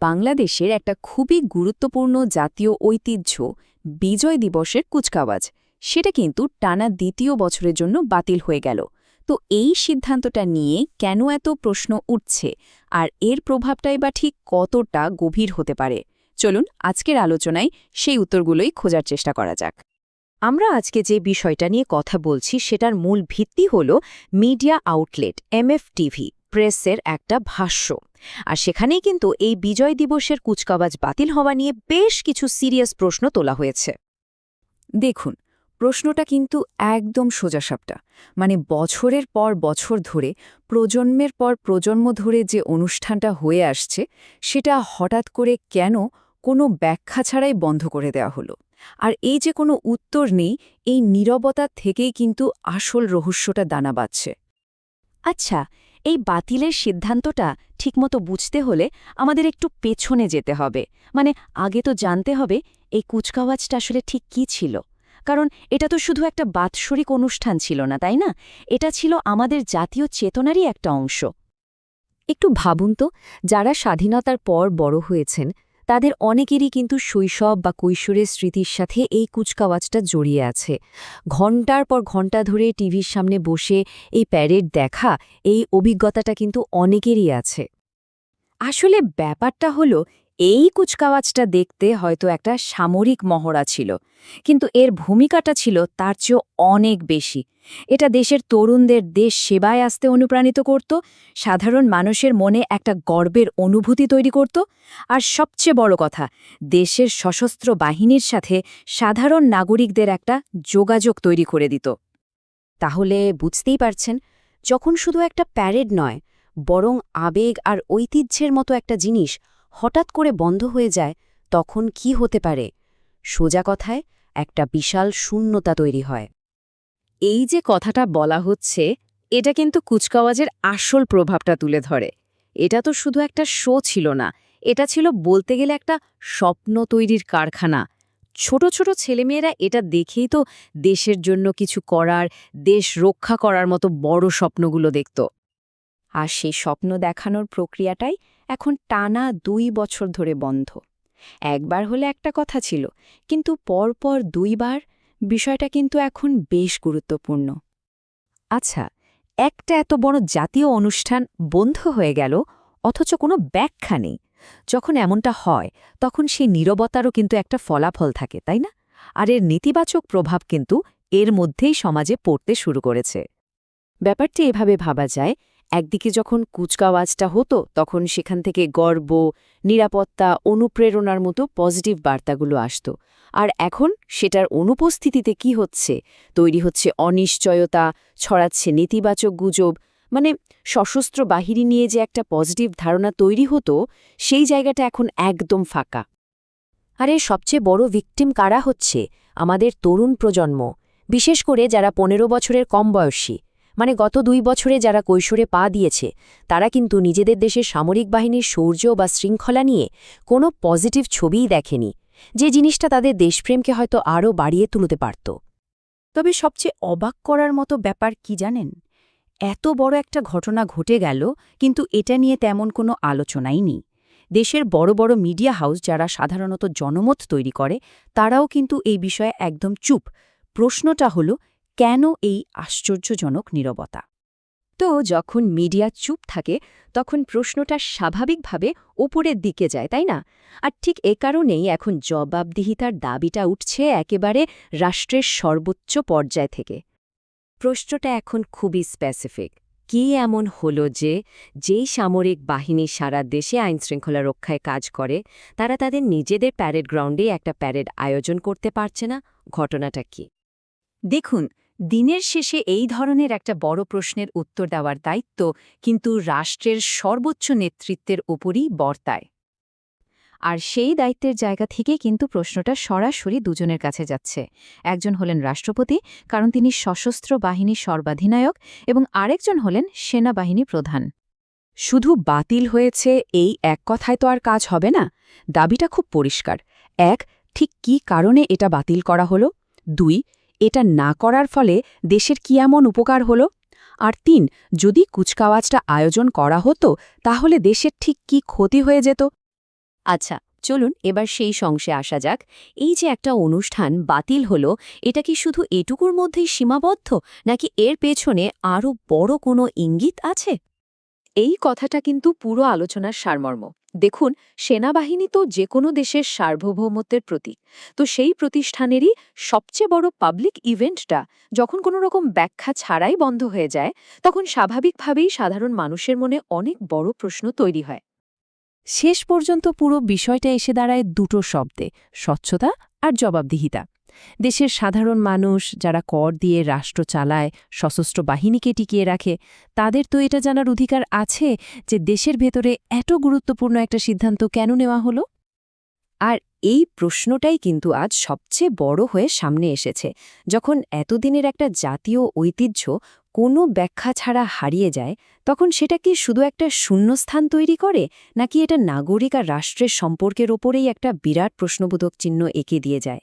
বাংলাদেশের একটা খুবই গুরুত্বপূর্ণ জাতীয় ঐতিহ্য বিজয় দিবসের কুচকাওয়াজ। সেটা কিন্তু টানা দ্বিতীয় বছরের জন্য বাতিল হয়ে গেল। তো এই সিদ্ধান্তটা নিয়ে কেন এত প্রশ্ন উঠছে? আর এর প্রভাবটাই বা ঠিক কতটা গভীর হতে পারে? চলুন আজকের আলোচনায় সেই উত্তরগুলোই খোঁজার চেষ্টা করা যাক। আমরা আজকে যে বিষয়টা নিয়ে কথা বলছি, সেটার মূল ভিত্তি হল মিডিয়া আউটলেট, এমএফটিভি। প্রেসের একটা ভাষ্য। আর সেখানেই কিন্তু এই বিজয় দিবসের কুচকাওয়াজ বাতিল হওয়া নিয়ে বেশ কিছু সিরিয়াস প্রশ্ন তোলা হয়েছে। দেখুন, প্রশ্নটা কিন্তু একদম সোজাসাপটা। মানে বছরের পর বছর ধরে, প্রজন্মের পর প্রজন্ম ধরে যে অনুষ্ঠানটা হয়ে আসছে, সেটা হঠাৎ করে কেন কোনো ব্যাখ্যা ছাড়াই বন্ধ করে দেওয়া হলো? আর এই যে কোনো উত্তর নেই, এই নীরবতা থেকেই কিন্তু আসল রহস্যটা দানা বাঁধছে। আচ্ছা এই বাতিলের সিদ্ধান্তটা ঠিকমতো বুঝতে হলে আমাদের একটু পেছনে যেতে হবে। মানে আগে তো জানতে হবে এই কুচকাওয়াজটা আসলে ঠিক কি ছিল। কারণ এটা তো শুধু একটা বাৎসরিক অনুষ্ঠান ছিল না, তাই না? এটা ছিল আমাদের জাতীয় চেতনারই একটা অংশ। একটু ভাবুন তো, যারা স্বাধীনতার পর বড় হয়েছেন তাদের অনেকেরই কিন্তু শৈশব বা কৈশোরের স্মৃতির সাথে এই কুচকাওয়াজটা জড়িয়ে আছে। ঘণ্টার পর ঘণ্টা ধরে টিভির সামনে বসে এই প্যারেড দেখা, এই অভিজ্ঞতাটা কিন্তু অনেকেরই আছে। আসলে ব্যাপারটা হলো এই কুচকাওয়াজটা দেখতে হয়তো একটা সামরিক মহড়া ছিল, কিন্তু এর ভূমিকাটা ছিল তার চেয়েও অনেক বেশি। এটা দেশের তরুণদের দেশ সেবায় আসতে অনুপ্রাণিত করত, সাধারণ মানুষের মনে একটা গর্বের অনুভূতি তৈরি করত, আর সবচেয়ে বড় কথা, দেশের সশস্ত্র বাহিনীর সাথে সাধারণ নাগরিকদের একটা যোগাযোগ তৈরি করে দিত। তাহলে বুঝতেই পারছেন, যখন শুধু একটা প্যারেড নয়, বরং আবেগ আর ঐতিহ্যের মতো একটা জিনিস হঠাৎ করে বন্ধ হয়ে যায়, তখন কি হতে পারে? সোজা কথায় একটা বিশাল শূন্যতা তৈরি হয়। এই যে কথাটা বলা হচ্ছে, এটা কিন্তু কুচকাওয়াজের আসল প্রভাবটা তুলে ধরে। এটা তো শুধু একটা শো ছিল না, এটা ছিল বলতে গেলে একটা স্বপ্ন তৈরির কারখানা। ছোট ছোট ছেলেমেয়েরা এটা দেখেই তো দেশের জন্য কিছু করার, দেশ রক্ষা করার মতো বড় স্বপ্নগুলো দেখত। আর সেই স্বপ্ন দেখানোর প্রক্রিয়াটাই এখন টানা দুই বছর ধরে বন্ধ। একবার হলে একটা কথা ছিল, কিন্তু পরপর দুইবার বিষয়টা কিন্তু এখন বেশ গুরুত্বপূর্ণ। আচ্ছা একটা এত বড় জাতীয় অনুষ্ঠান বন্ধ হয়ে গেল, অথচ কোনো ব্যাখ্যা নেই। যখন এমনটা হয়, তখন সেই নীরবতারও কিন্তু একটা ফলাফল থাকে, তাই না? আর এর নেতিবাচক প্রভাব কিন্তু এর মধ্যেই সমাজে পড়তে শুরু করেছে। ব্যাপারটি এভাবে ভাবা যায় একদিকে যখন কুচকাওয়াজটা হতো, তখন সেখান থেকে গর্ব, নিরাপত্তা, অনুপ্রেরণার মতো পজিটিভ বার্তাগুলো আসত। আর এখন সেটার অনুপস্থিতিতে কি হচ্ছে? তৈরি হচ্ছে অনিশ্চয়তা, ছড়াচ্ছে নেতিবাচক গুজব মানে সশস্ত্র বাহিনী নিয়ে যে একটা পজিটিভ ধারণা তৈরি হতো, সেই জায়গাটা এখন একদম ফাঁকা। আরে, সবচেয়ে বড় ভিকটিম কারা হচ্ছে? আমাদের তরুণ প্রজন্ম, বিশেষ করে যারা পনেরো বছরের কম বয়সী। মানে গত দুই বছরে যারা কৈশোরে পা দিয়েছে, তারা কিন্তু নিজেদের দেশের সামরিক বাহিনীর শৌর্য বা শৃঙ্খলা নিয়ে কোনো পজিটিভ ছবিই দেখেনি, যে জিনিসটা তাদের দেশপ্রেমকে হয়তো আরও বাড়িয়ে তুলতে পারত। তবে সবচেয়ে অবাক করার মতো ব্যাপার কি জানেন? এত বড় একটা ঘটনা ঘটে গেল, কিন্তু এটা নিয়ে তেমন কোনো আলোচনাই নেই। দেশের বড় বড় মিডিয়া হাউস যারা সাধারণত জনমত তৈরি করে, তারাও কিন্তু এই বিষয়ে একদম চুপ। প্রশ্নটা হলো কেন এই আশ্চর্যজনক নীরবতা? তো যখন মিডিয়া চুপ থাকে, তখন প্রশ্নটা স্বাভাবিকভাবে ওপরের দিকে যায়, তাই না? আর ঠিক এ কারণেই এখন জবাবদিহিতার দাবিটা উঠছে একেবারে রাষ্ট্রের সর্বোচ্চ পর্যায় থেকে। প্রশ্নটা এখন খুবই স্পেসিফিক কি এমন হলো যে, যেই সামরিক বাহিনী সারা দেশে আইনশৃঙ্খলা রক্ষায় কাজ করে, তারা তাদের নিজেদের প্যারেড গ্রাউন্ডে একটা প্যারেড আয়োজন করতে পারছে না? ঘটনাটা কি? দেখুন দিনের শেষে এই ধরনের একটা বড় প্রশ্নের উত্তর দেওয়ার দায়িত্ব কিন্তু রাষ্ট্রের সর্বোচ্চ নেতৃত্বের ওপরই বর্তায়। আর সেই দায়িত্বের জায়গা থেকে কিন্তু প্রশ্নটা সরাসরি দুজনের কাছে যাচ্ছে। একজন হলেন রাষ্ট্রপতি, কারণ তিনি সশস্ত্র বাহিনী সর্বাধিনায়ক, এবং আরেকজন হলেন সেনাবাহিনী প্রধান। শুধু বাতিল হয়েছে এই এক কথায় তো আর কাজ হবে না। দাবিটা খুব পরিষ্কার। এক, ঠিক কি কারণে এটা বাতিল করা হলো? দুই এটা না করার ফলে দেশের কি এমন উপকার হলো? আর তিন, যদি কুচকাওয়াজটা আয়োজন করা হতো, তাহলে দেশের ঠিক কি ক্ষতি হয়ে যেত? আচ্ছা চলুন এবার সেই সংশে আসা যাক। এই যে একটা অনুষ্ঠান বাতিল হলো, এটা কি শুধু এটুকুর মধ্যেই সীমাবদ্ধ, নাকি এর পেছনে আরও বড় কোনো ইঙ্গিত আছে? এই কথাটা কিন্তু পুরো আলোচনার সারমর্ম। দেখুন, সেনাবাহিনী তো যে কোনো দেশের সার্বভৌমত্বের প্রতীক। তো সেই প্রতিষ্ঠানেরই সবচেয়ে বড় পাবলিক ইভেন্টটা যখন কোনো রকম ব্যাখ্যা ছাড়াই বন্ধ হয়ে যায়, তখন স্বাভাবিকভাবেই সাধারণ মানুষের মনে অনেক বড় প্রশ্ন তৈরি হয়। শেষ পর্যন্ত পুরো বিষয়টা এসে দাঁড়ায় দুটো শব্দে, স্বচ্ছতা আর জবাবদিহিতা। দেশের সাধারণ মানুষ যারা কর দিয়ে রাষ্ট্র চালায়, সশস্ত্র বাহিনীকে টিকিয়ে রাখে, তাদের তো এটা জানার অধিকার আছে যে দেশের ভেতরে এত গুরুত্বপূর্ণ একটা সিদ্ধান্ত কেন নেওয়া হলো? আর এই প্রশ্নটাই কিন্তু আজ সবচেয়ে বড় হয়ে সামনে এসেছে, যখন এতদিনের একটা জাতীয় ঐতিহ্য কোনো ব্যাখ্যা ছাড়া হারিয়ে যায়, তখন সেটা কি শুধু একটা শূন্যস্থান তৈরি করে, নাকি এটা নাগরিক আর রাষ্ট্রের সম্পর্কের ওপরেই একটা বিরাট প্রশ্নবোধক চিহ্ন এঁকে দিয়ে যায়?